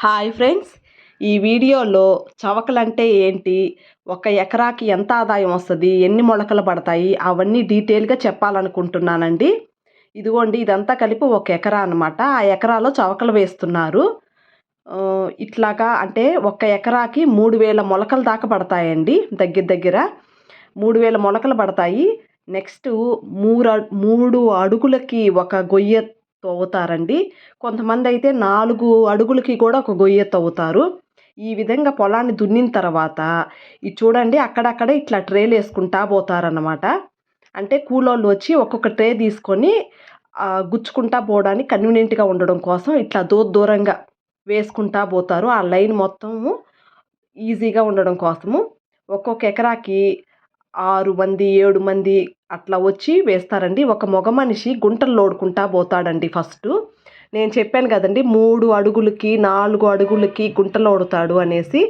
Hi friends. ఈ వీడియోలో చవకలంటే ఏంటి? ఒక ఎకరాకి ఎంత ఆదాయం వస్తుంది? ఎన్ని మొలకలు పడతాయి? అవన్నీ డీటెయిల్గా చెప్పాలనుకుంటున్నానండి. ఇదిగోండి ఇదంతా కలిపి ఒక ఎకరా అనమాట ఆ ఎకరాలో చవకలు వేస్తున్నారు. ఇట్లాగా అంటే ఒక ఎకరాకి మూడు వేల మొలకలు దాకా పడతాయండి దగ్గర దగ్గర. మూడు వేల మొలకలు పడతాయి. నెక్స్ట్ మూడు అడు- మూడు అడుగులకి ఒక గొయ్య తవ్వుతారండి. కొంతమంది అయితే నాలుగు అడుగులకి కూడా ఒక గొయ్య తవ్వుతారు. ఈ విధంగా పొలాన్ని దున్నిన తర్వాత ఇది చూడండి అక్కడక్కడ ఇట్లా ట్రేలు వేసుకుంటా పోతారన్నమాట. అంటే కూలోళ్ళు వచ్చి ఒక్కొక్క ట్రే తీసుకొని గుచ్చుకుంటా పోవడానికి కన్వీనియంట్గా ఉండడం కోసం ఇట్లా దూర దూరంగా వేసుకుంటా పోతారు. ఆ లైన్ మొత్తము ఈజీగా ఉండడం కోసము. ఒక్కొక్క ఎకరాకి ఆరు మంది ఏడు మంది అట్లా వచ్చి వేస్తారండి. ఒక మగ మనిషి గుంటలు లోడుకుంటా పోతాడండి ఫస్ట్. నేను చెప్పాను కదండి మూడు అడుగులకి నాలుగు అడుగులకి గుంటలోడుతాడు అనేసి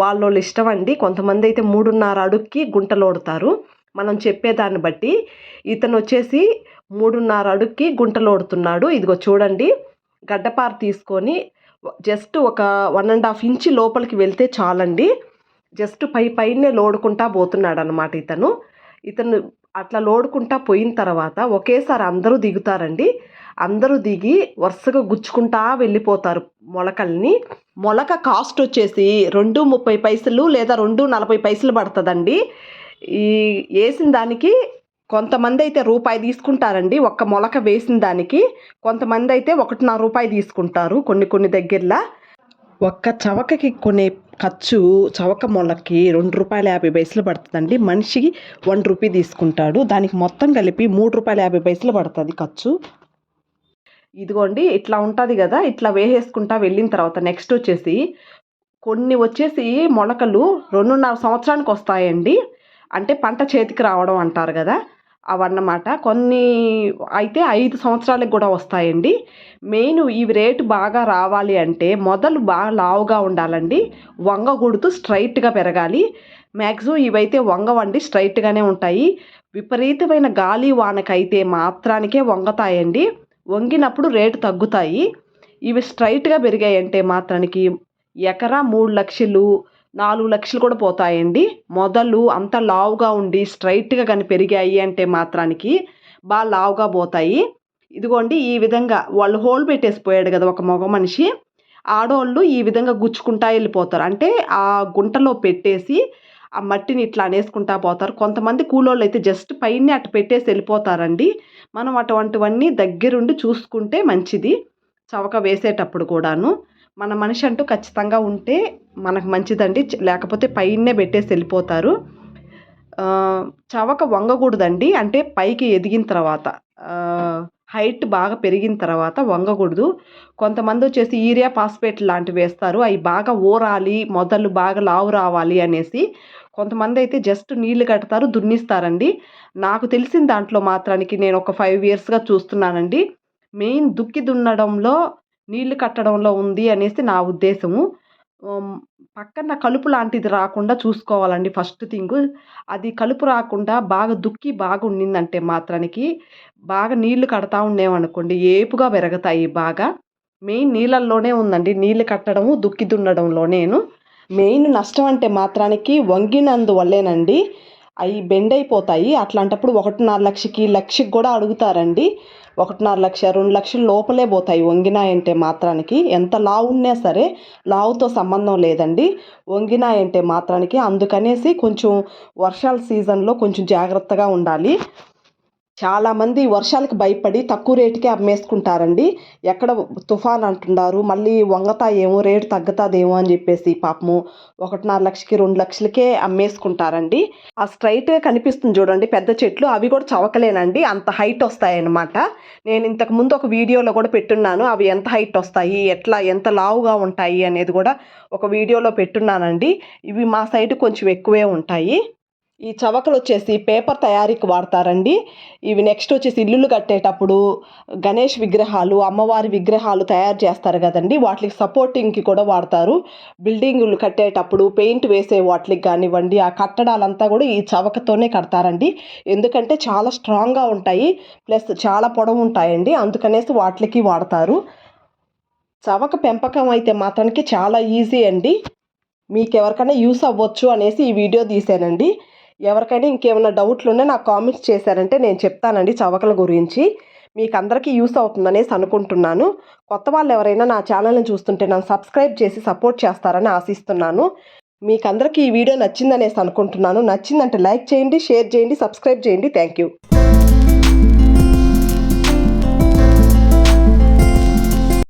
వాళ్ళ ఇష్టం అండి. కొంతమంది అయితే మూడున్నర అడుగుకి గుంటలోడుతారు మనం చెప్పేదాన్ని బట్టి ఇతను వచ్చేసి మూడున్నర అడుగుకి గుంటలోడుతున్నాడు ఇదిగో చూడండి గడ్డపార తీసుకొని జస్ట్ ఒక వన్ అండ్ హాఫ్ ఇంచ్ లోపలికి వెళ్తే చాలండి. జస్ట్ పై పైనే లోడుకుంటా పోతున్నాడు అనమాట ఇతను. ఇతను అట్లా లోడుకుంటా పోయిన తర్వాత ఒకేసారి అందరూ దిగుతారండి. అందరూ దిగి వరుసగా గుచ్చుకుంటా వెళ్ళిపోతారు మొలకల్ని. మొలక కాస్ట్ వచ్చేసి రెండు ముప్పై పైసలు లేదా రెండు నలభై పైసలు పడుతుందండి. ఈ వేసిన దానికి కొంతమంది అయితే రూపాయి తీసుకుంటారండి. ఒక్క మొలక వేసిన దానికి కొంతమంది అయితే ఒకటిన్నర రూపాయి తీసుకుంటారు కొన్ని కొన్ని దగ్గరలో. ఒక్క చవకకి కొనే ఖర్చు చవక మొలకి రెండు రూపాయల యాభై పైసలు పడుతుందండి. మనిషికి వన్ రూపీ తీసుకుంటాడు. దానికి మొత్తం కలిపి మూడు రూపాయల యాభై పైసలు పడుతుంది ఖర్చు. ఇదిగోండి ఇట్లా ఉంటుంది కదా ఇట్లా వేసేసుకుంటా వెళ్ళిన తర్వాత నెక్స్ట్ వచ్చేసి కొన్ని వచ్చేసి మొలకలు రెండున్నర సంవత్సరానికి వస్తాయండి. అంటే పంట చేతికి రావడం అంటారు కదా అవన్నమాట. కొన్ని అయితే ఐదు సంవత్సరాలకు కూడా వస్తాయండి. మెయిన్ ఇవి రేటు బాగా రావాలి అంటే మొదలు బాగా లావుగా ఉండాలండి. వంగకూడదు స్ట్రైట్గా పెరగాలి. మ్యాక్సిమం ఇవైతే వంగవండి స్ట్రైట్గానే ఉంటాయి. విపరీతమైన గాలి వానకైతే మాత్రానికే వంగతాయండి. వంగినప్పుడు రేటు తగ్గుతాయి. ఇవి స్ట్రైట్గా పెరిగాయంటే మాత్రానికి ఎకరా మూడు లక్షలు నాలుగు లక్షలు కూడా పోతాయండి. మొదలు అంత లావుగా ఉండి స్ట్రైట్గా కానీ పెరిగాయి అంటే మాత్రానికి బాగా లావుగా పోతాయి. ఇదిగోండి ఈ విధంగా వాళ్ళు హోల్ పెట్టేసిపోయాడు కదా ఒక మగ మనిషి. ఆడవాళ్ళు ఈ విధంగా గుచ్చుకుంటా వెళ్ళిపోతారు. అంటే ఆ గుంటలో పెట్టేసి ఆ మట్టిని ఇట్లా అనేసుకుంటా పోతారు. కొంతమంది కూలోళ్ళు అయితే జస్ట్ పైన అటు పెట్టేసి వెళ్ళిపోతారండి. మనం అటువంటివన్నీ దగ్గరుండి చూసుకుంటే మంచిది. చవక వేసేటప్పుడు కూడాను. మన మనిషి అంటూ ఖచ్చితంగా ఉంటే మనకు మంచిదండి. లేకపోతే పైనే పెట్టేసి వెళ్ళిపోతారు. చవక వంగకూడదండి. అంటే పైకి ఎదిగిన తర్వాత హైట్ బాగా పెరిగిన తర్వాత వంగకూడదు. కొంతమంది వచ్చేసి యూరియా పాస్పేట్ లాంటివి వేస్తారు. అవి బాగా ఊరాలి మొదలు బాగా లావు రావాలి అనేసి కొంతమంది అయితే జస్ట్ నీళ్ళు కడతారు దున్నిస్తారండి. నాకు తెలిసిన దాంట్లో మాత్రానికి నేను ఒక ఫైవ్ ఇయర్స్గా చూస్తున్నానండి. మెయిన్ దుక్కి దున్నడంలో నీళ్ళు కట్టడంలో ఉంది అనేసి నా ఉద్దేశము. పక్కన కలుపు లాంటిది రాకుండా చూసుకోవాలండి ఫస్ట్ థింగ్. అది కలుపు రాకుండా బాగా దుక్కి బాగా ఉండిందంటే మాత్రానికి బాగా నీళ్ళు కడతా ఉండేమనుకోండి ఏపుగా పెరుగుతాయి బాగా. మెయిన్ నీళ్ళల్లోనే ఉందండి నీళ్ళు కట్టడము దుక్కి దున్నడంలోనేను మెయిన్ నష్టం అంటే మాత్రానికి వంగినందువల్లేనండి. అవి బెండ్ అయిపోతాయి అట్లాంటప్పుడు ఒకటిన్నర లక్షకి లక్షకి కూడా అడుగుతారండి. ఒకటిన్నర లక్ష రెండు లక్షల లోపలే పోతాయి వంగినాయంటే మాత్రానికి. ఎంత లావు ఉన్నా సరే లావుతో సంబంధం లేదండి. వంగినాయంటే మాత్రానికి. అందుకనేసి కొంచెం వర్షాల సీజన్లో కొంచెం జాగ్రత్తగా ఉండాలి. చాలామంది వర్షాలకు భయపడి తక్కువ రేటుకే అమ్మేసుకుంటారండి. ఎక్కడ తుఫాన్ అంటున్నారు మళ్ళీ వంగతాయేమో రేటు తగ్గుతుందేమో అని చెప్పేసి పాపము ఒకటిన్నర లక్షకి రెండు లక్షలకే అమ్మేసుకుంటారండి. ఆ స్ట్రైట్గా కనిపిస్తుంది చూడండి పెద్ద చెట్లు అవి కూడా చవకలేనండి అంత హైట్ వస్తాయన్నమాట. నేను ఇంతకు ముందు ఒక వీడియోలో కూడా పెట్టున్నాను అవి ఎంత హైట్ వస్తాయి ఎట్లా ఎంత లావుగా ఉంటాయి అనేది కూడా ఒక వీడియోలో పెట్టున్నానండి. ఇవి మా సైడ్ కొంచెం ఎక్కువే ఉంటాయి. ఈ చవకలు వచ్చేసి పేపర్ తయారీకి వాడతారండి. ఇవి నెక్స్ట్ వచ్చేసి ఇల్లులు కట్టేటప్పుడు గణేష్ విగ్రహాలు అమ్మవారి విగ్రహాలు తయారు చేస్తారు కదండి. వాటికి సపోర్టింగ్కి కూడా వాడతారు. బిల్డింగులు కట్టేటప్పుడు పెయింట్ వేసే వాటికి కానివ్వండి ఆ కట్టడాలంతా కూడా ఈ చవకతోనే కడతారండి. ఎందుకంటే చాలా స్ట్రాంగ్గా ఉంటాయి ప్లస్ చాలా పొడవు ఉంటాయండి. అందుకనేసి వాటికి వాడతారు. చవక పెంపకం అయితే మాత్రానికి చాలా ఈజీ అండి. మీకు ఎవరికైనా యూస్ అవ్వచ్చు అనేసి ఈ వీడియో తీసానండి. ఎవరికైనా ఇంకేమైనా డౌట్లు ఉన్నా నాకు కామెంట్స్ చేశారంటే నేను చెప్తానండి చవకల గురించి. మీకు అందరికీ యూస్ అవుతుందనేసి అనుకుంటున్నాను. కొత్త వాళ్ళు ఎవరైనా నా ఛానల్ని చూస్తుంటే నన్ను సబ్స్క్రైబ్ చేసి సపోర్ట్ చేస్తారని ఆశిస్తున్నాను. మీకు అందరికీ ఈ వీడియో నచ్చిందనేసి అనుకుంటున్నాను. నచ్చిందంటే లైక్ చేయండి షేర్ చేయండి సబ్స్క్రైబ్ చేయండి. Thank you.